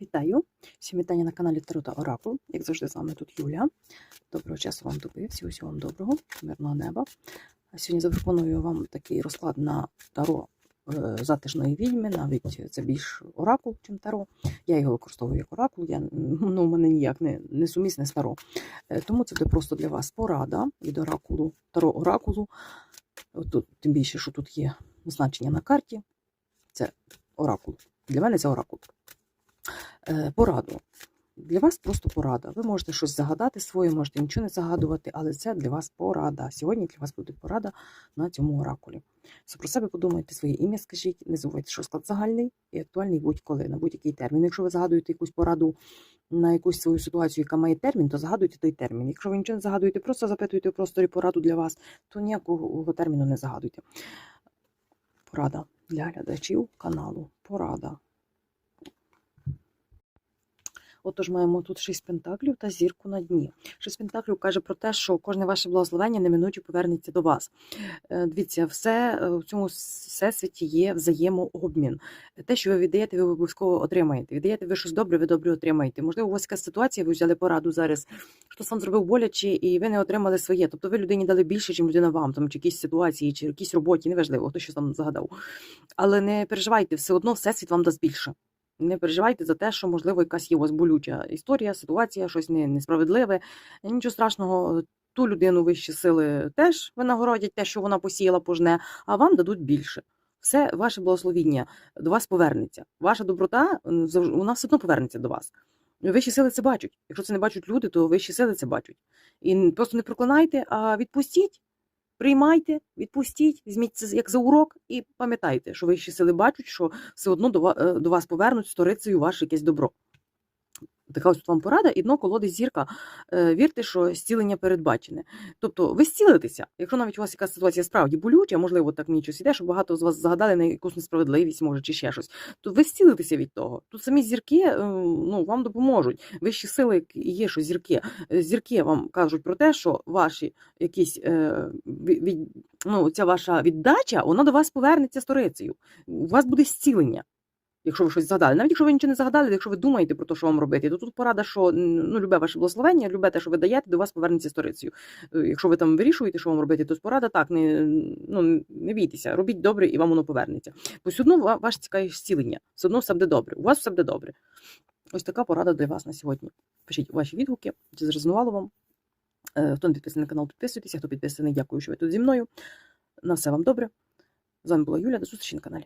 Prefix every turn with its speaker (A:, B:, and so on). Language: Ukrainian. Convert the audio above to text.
A: Вітаю! Всім вітання на каналі Таро та Оракул. Як завжди, з вами тут Юля. Доброго часу вам доби, всього всього вам доброго, мирного неба. Сьогодні запропоную вам такий розклад на таро е, затишної відьми, навіть це більш оракул, ніж таро. Я його використовую як оракул, я, ну, у мене ніяк не, не сумісне з таро. Е, Тому це буде просто для вас порада від оракулу, таро оракулу. Тут, тим більше, що тут є значення на карті. Це оракул. Для мене це оракул. Е, Пораду. Для вас просто порада. Ви можете щось загадати своє, можете нічого не загадувати, але це для вас порада. Сьогодні для вас буде порада на цьому оракулі. Все про себе подумайте, своє ім'я скажіть, не забувайте, що склад загальний і актуальний будь-коли, на будь-який термін. Якщо ви загадуєте якусь пораду на якусь свою ситуацію, яка має термін, то загадуйте той термін. Якщо ви нічого не загадуєте, просто запитуєте в просторі пораду для вас, то ніякого терміну не загадуйте. Порада для глядачів каналу. Порада. Отож, маємо тут шість пентаклів та зірку на дні. Шість пентаклів каже про те, що кожне ваше благословення неминуче повернеться до вас. Е, Дивіться, все е, в цьому всесвіті є взаємообмін. Те, що ви віддаєте, ви обов'язково отримаєте. Віддаєте ви щось добре, ви добре отримаєте. Можливо, у вас якась ситуація, ви взяли пораду зараз, хтось вам зробив боляче, і ви не отримали своє. Тобто ви людині дали більше, ніж людина вам, там, чи якісь ситуації, чи якісь роботі, неважливо, хто що там загадав. Але не переживайте, все одно всесвіт вам дасть більше. Не переживайте за те, що, можливо, якась є у вас болюча історія, ситуація, щось не- несправедливе. Нічого страшного, ту людину вищі сили теж винагородять те, що вона посіяла пожне, а вам дадуть більше. Все ваше благословіння до вас повернеться. Ваша доброта вона все одно повернеться до вас. Вищі сили це бачать. Якщо це не бачать люди, то вищі сили це бачать. І просто не проклинайте, а відпустіть, приймайте, відпустіть, візьміть це як за урок і пам'ятайте, що вищі сили бачать, що все одно до, е, вас повернуть сторицею ваше якесь добро. Така ось вам порада, і дно колоди зірка. Е, Вірте, що зцілення передбачене. Тобто ви зцілитеся. Якщо навіть у вас якась ситуація справді болюча, можливо, так мені щось іде, що багато з вас загадали на якусь несправедливість, може, чи ще щось, то ви зцілитеся від того. Тут самі зірки е, ну, вам допоможуть. Вищі сили є, що зірки. Е, Зірки вам кажуть про те, що ваші якісь від, ну, ця ваша віддача, вона до вас повернеться сторицею. У вас буде зцілення. Якщо ви щось згадали, навіть якщо ви нічого не загадали, якщо ви думаєте про те, що вам робити, то тут порада, що ну, любе ваше благословення, любе те, що ви даєте, до вас повернеться сторицею. Е, Якщо ви там вирішуєте, що вам робити, то порада так, не, ну, не бійтеся, робіть добре, і вам воно повернеться. Бо все одно ва- ваше цікаве зцілення, все одно все буде добре. У вас все буде добре. Ось така порада для вас на сьогодні. Пишіть ваші відгуки, чи зрезонувало вам. Е, Хто не підписаний на канал, підписуйтеся. Хто підписаний, дякую, що ви тут зі мною. На все вам добре. З вами була Юля. До зустрічі на каналі.